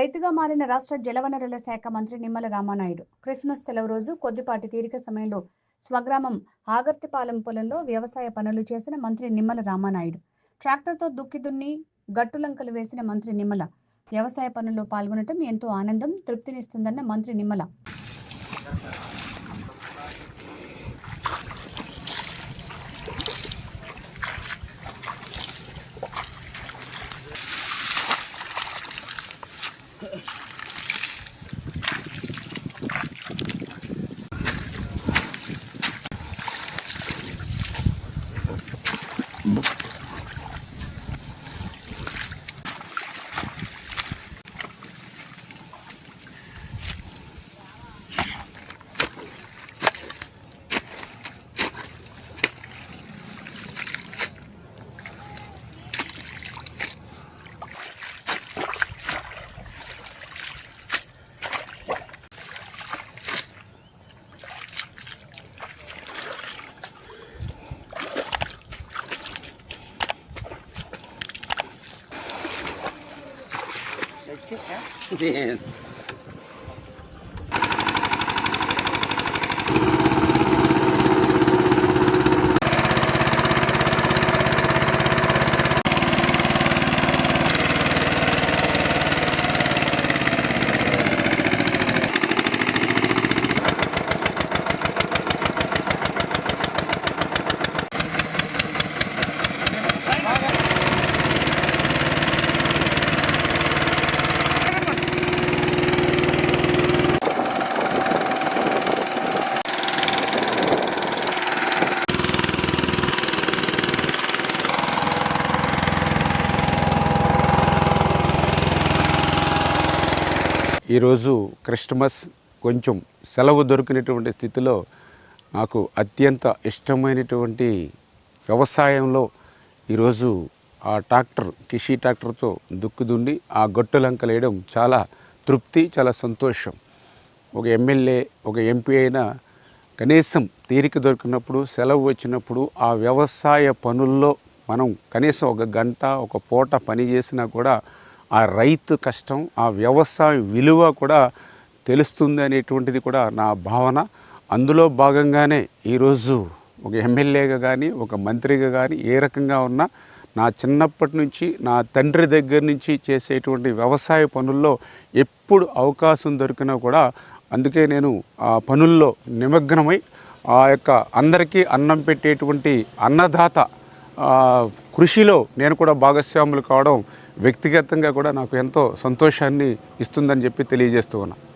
రైతుగా మారిన రాష్ట్ర జలవనరుల శాఖ మంత్రి నిమ్మల రామానాయుడు. క్రిస్మస్ సెలవు రోజు కొద్దిపాటి తీరిక సమయంలో స్వగ్రామం ఆగర్తిపాలెం పొలంలో వ్యవసాయ పనులు చేసిన మంత్రి నిమ్మల రామానాయుడు. ట్రాక్టర్తో దుక్కి దున్ని గట్టులంకలు వేసిన మంత్రి నిమ్మల వ్యవసాయ పనుల్లో పాల్గొనటం ఎంతో ఆనందం తృప్తినిస్తుందన్న మంత్రి నిమ్మల. Boop. 对。ఈరోజు క్రిస్టమస్ కొంచెం సెలవు దొరికినటువంటి స్థితిలో నాకు అత్యంత ఇష్టమైనటువంటి వ్యవసాయంలో ఈరోజు ఆ ట్రాక్టర్ కిషి ట్రాక్టర్తో దుక్కుదుండి ఆ గట్టులంకలు వేయడం చాలా తృప్తి చాలా సంతోషం. ఒక ఎమ్మెల్యే ఒక ఎంపీ అయినా కనీసం తీరిక దొరికినప్పుడు సెలవు వచ్చినప్పుడు ఆ వ్యవసాయ పనుల్లో మనం కనీసం ఒక గంట ఒక పూట పని చేసినా కూడా ఆ రైతు కష్టం ఆ వ్యవసాయ విలువ కూడా తెలుస్తుంది అనేటువంటిది కూడా నా భావన. అందులో భాగంగానే ఈరోజు ఒక ఎమ్మెల్యేగా కానీ ఒక మంత్రిగా కానీ ఏ రకంగా ఉన్నా నా చిన్నప్పటి నుంచి నా తండ్రి దగ్గర నుంచి చేసేటువంటి వ్యవసాయ పనుల్లో ఎప్పుడు అవకాశం దొరికినా కూడా అందుకే నేను ఆ పనుల్లో నిమగ్నమై ఆ యొక్క అందరికీ అన్నం పెట్టేటువంటి అన్నదాత కృషిలో నేను కూడా భాగస్వాములు కావడం వ్యక్తిగతంగా కూడా నాకు ఎంతో సంతోషాన్ని ఇస్తుందని చెప్పి తెలియజేస్తూ ఉన్నాను.